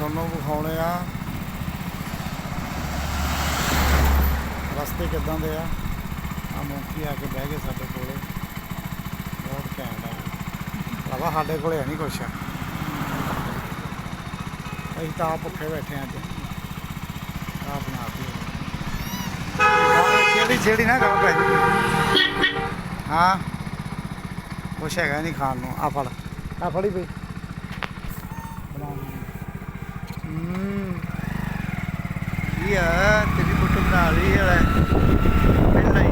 ਤੁਹਾਨੂੰ ਵਿਖਾਉਣੇ ਆ। ਰਸਤੇ ਕਿੱਦਾਂ ਦੇ ਆ? ਆ ਮੌਂਕੀ ਆ ਕੇ ਬਹਿ ਗਏ ਸਾਡੇ ਕੋਲੇ। ਬਹੁਤ ਘੈਂਟ ਆ। ਭਰਾਵਾ ਸਾਡੇ ਕੋਲੇ ਹੈ ਨਹੀਂ ਕੁਛ। ਅਸੀਂ ਤਾਂ ਭੁੱਖੇ ਬੈਠੇ ਆਂ ਅੱਜ। ਆ ਕੇ ਕਿਹੜੀ ਛੇੜੀ ਨਾ ਗੱਲ ਪੈ ਹਾਂ। ਕੁਛ ਹੈਗਾ ਨਹੀਂ ਖਾਣ ਨੂੰ। ਆ ਫੜ। ਆ ਫੜੀ ਪਈ। ਹੂੰ ਕੀ ਆ? ਤੇਰੀ ਫੋਟੋ ਬਣਾ ਲਈ ਹੈ ਪਹਿਲਾਂ ਹੀ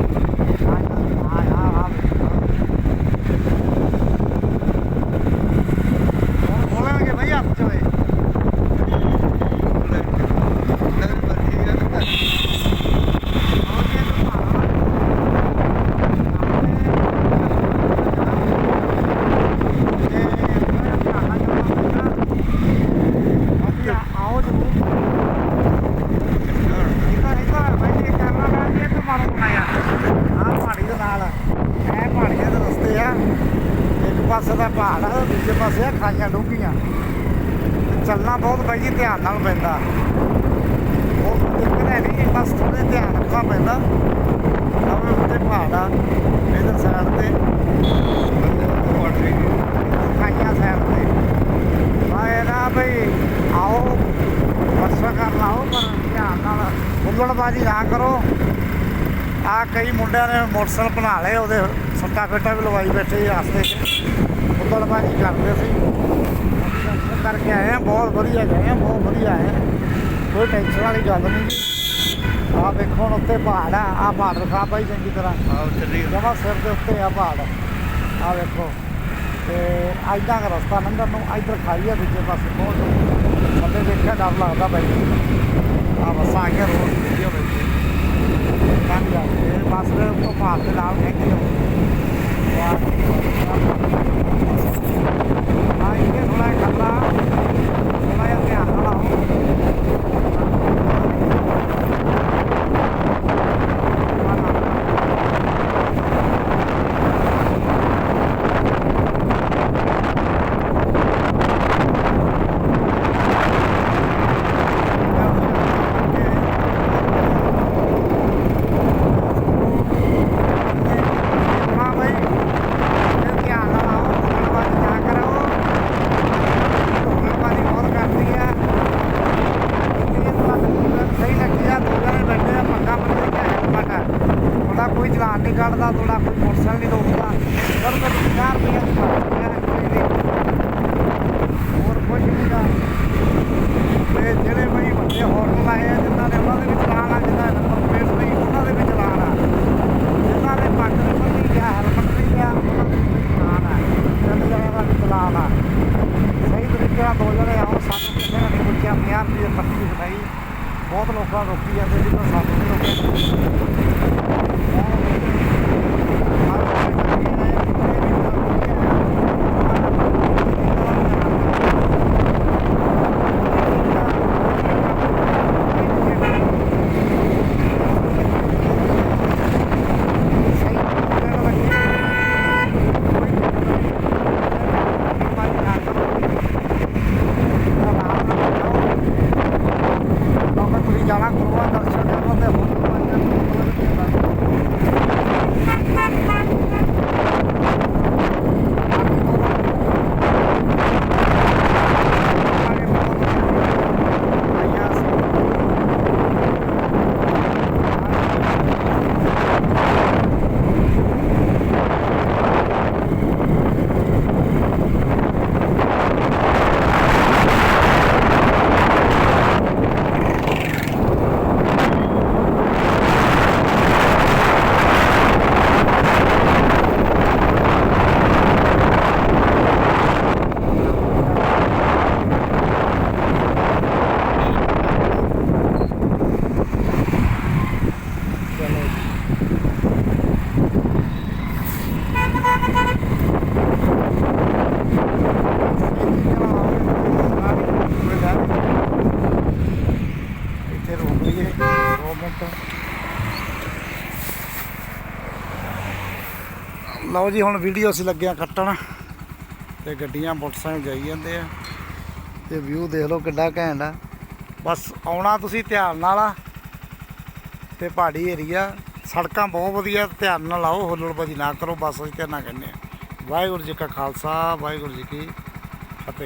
ਹੁਣ ਬੋਲਾਂਗੇ ਭਾਈ ਹੱਥ ਚ ਹੋਏ ਆਓ ਜਰੂਰ ਇਹਦਾ ਇਹਦਾ ਭਾਈ ਇਹ ਕਰਨਾ ਲਾ ਕੇ ਤੇ ਮਾਰੋ ਬਣਾਇਆ ਆਹ ਪਹਾੜੀ ਦੇ ਨਾਲ ਇਹ ਪਹਾੜੀਆਂ ਦੇ ਰਸਤੇ ਆ ਇੱਕ ਪਾਸੇ ਦਾ ਪਹਾੜ ਆ, ਦੂਜੇ ਪਾਸੇ ਆ, ਖਾਈਆਂ ਡੂੰਘੀਆਂ। ਚੱਲਣਾ ਬਹੁਤ ਬਾਈ ਜੀ, ਧਿਆਨ ਨਾਲ ਪੈਂਦਾ। ਉਹ ਦੇਖਣਾ ਨਹੀਂ ਬਸ ਥੋੜੇ ਧਿਆਨ ਰੱਖਣਾ ਪੈਂਦਾ। ਆਵੇ ਉੱਤੇ ਪਹਾੜ ਆ, ਇਧਰ ਸਾਈਡ ਤੇ। ਖਾਈਆਂ ਸਾਈਡ ਤੇ। ਆਏ ਨਾ ਬਈ, ਆਓ ਵਰਸਾ ਕਰ ਲਾਓ ਪਰ ਧਿਆਨ ਨਾਲ ਹੁੱਲੜਬਾਜ਼ੀ ਨਾ ਕਰੋ। ਆ ਕਈ ਮੁੰਡਿਆਂ ਨੇ ਮੋਟਰਸਾਈਕਲ ਬਣਾ ਲਏ ਉਹਦੇ ਸੱਟਾ ਫੇਟਾ ਵੀ ਲਵਾਈ ਬੈਠੇ 'ਚ। ਹੁੱਲੜਬਾਜ਼ੀ ਕਰਦੇ ਸੀ। ਕਰਕੇ ਆਏ ਆ ਬਹੁਤ ਵਧੀਆ ਗਏ ਆ ਬਹੁਤ ਵਧੀਆ ਆਏ ਕੋਈ ਟੈਨਸ਼ਨ ਵਾਲੀ ਗੱਲ ਨਹੀਂ ਆ ਵੇਖੋ ਹੁਣ ਉੱਤੇ ਪਹਾੜ ਆ ਆ ਪਹਾੜ ਰਖਾ ਬਾਈ ਚੰਗੀ ਤਰ੍ਹਾਂ। ਜਮਾ ਸਿਰ ਦੇ ਉੱਤੇ ਆ ਪਹਾੜ। ਆ ਵੇਖੋ। ਤੇ ਐਦਾਂ ਦਾ ਰਸਤਾ ਲੰਘਣ ਨੂੰ ਇੱਧਰ ਖਾਈ ਆ ਦੂਜੇ ਪਾਸੇ ਬਹੁਤ ਬੰਦੇ ਦੇਖਿਆ ਡਰ ਲੱਗਦਾ ਬਾਈ। ਆ ਬਸ ਆ ਗਿਆ ਰੋਡ ਵੀਡੀਓ ਵਿੱਚ ਕੰਨ ਜਾ ਇਹ ਬਸ ਦੇ ਉੱਤੋਂ ਪਹਾੜ ਦੇ ਨਾਲ ਖਿੱਚ ਲਓ ਆ ਇਹ ਥੋੜਾ ਖੱਲਾ ਥੋੜਾ ਜਿਹਾ ਧਿਆਨ ਨਾਲ ਆਓ ਹਾਂ ਭਾਈ ਇਹ ਧਿਆਨ ਨਾਲ ਆਓ ਹੁੱਲੜਬਾਜ਼ੀ ਨਾ ਕਰੋ ਹੁੱਲੜਬਾਜ਼ੀ ਬਹੁਤ ਕਰਦੀ ਆ ਇਹ ਤੁਹਾਨੂੰ ਸਹੀ ਲੱਗੀ ਆ ਦੋ ਜਣੇ ਬੈਠੇ ਆ ਪੱਕਾ ਬੰਦੇ ਦਾ ਹੈਲਮਟ ਆ ਤੁਹਾਡਾ ਕੋਈ ਚਲਾਨ ਨਹੀਂ ਕੱਢਦਾ ਤੁਹਾਡਾ ਕੋਈ ਮੋਟਰਸਾਈਕਲ ਨਹੀਂ ਰੋਕਦਾ ਸਰ ਕਦੀ 50 ਰੁਪਏ ਦੀ ਫ਼ਰਕ ਹੈ ਕੋਈ ਨਹੀਂ ਹੋਰ ਕੁਝ ਨਹੀਂ ਗਾ ਤੇ ਜਿਹੜੇ ਬਈ ਵੱਡੇ ਹੋਟਲ ਲਾਏ ਆ ਜਿਨ੍ਹਾਂ ਨੇ ਉਹਨਾਂ ਦੇ ਵਿੱਚ ਚਲਾਨ ਆ ਜਿਨ੍ਹਾਂ ਦੇ ਨੰਬਰ ਪਲੇਟ ਨਹੀਂ ਉਹਨਾਂ ਦੇ ਵਿੱਚ ਚਲਾਨ ਆ ਜਿਨ੍ਹਾਂ ਦੇ ਪੱਗ ਨਹੀਂ ਬੰਨੀ ਗਿਆ ਹੈਲਮਟ ਨਹੀਂ ਗਿਆ ਉਹਨਾਂ ਦੇ ਵਿੱਚ ਚਲਾਨ ਆ ਤਿੰਨ ਜਣਿਆਂ ਦਾ ਵੀ ਚਲਾਨ ਆ ਸਹੀ ਤਰੀਕੇ ਨਾਲ ਦੋ ਜਣੇ ਆਓ ਸਾਨੂੰ ਕਿਸੇ ਨੇ 50 ਰੁਪਏ ਪੱਟੀ ਬਿਠਾਈ ਬਹੁਤ ਲੋਕਾਂ ਨੂੰ ਰੋਕੀ ਜਾਂਦੇ ਸੀ, ਪਰ ਸਾਨੂੰ ਨਹੀਂ ਬਾਬਾ ਲਓ ਜੀ, ਹੁਣ ਵੀਡੀਓ ਅਸੀਂ ਲੱਗੇ ਆ ਕੱਟਣ ਤੇ ਗੱਡੀਆਂ ਮੋਟਰਸਾਈਕਲ ਜਾਈ ਜਾਂਦੇ ਆ। ਤੇ ਵਿਊ ਦੇਖ ਲਓ ਕਿੱਡਾ ਘੈਂਟ ਆ। ਬਸ ਆਉਣਾ ਤੁਸੀਂ ਧਿਆਨ ਨਾਲ ਆ। ਤੇ ਪਹਾੜੀ ਏਰੀਆ, ਸੜਕਾਂ ਬਹੁਤ ਵਧੀਆ, ਧਿਆਨ ਨਾਲ ਆਓ, ਹੁੱਲੜਬਾਜੀ ਨਾ ਕਰੋ, ਬਸ ਅਸੀਂ ਤੇ ਨਾ ਕਹਿੰਦੇ ਆ ਵਾਹਿਗੁਰੂ ਜੀ ਕਾ ਖਾਲਸਾ, ਵਾਹਿਗੁਰੂ ਜੀ ਕੀ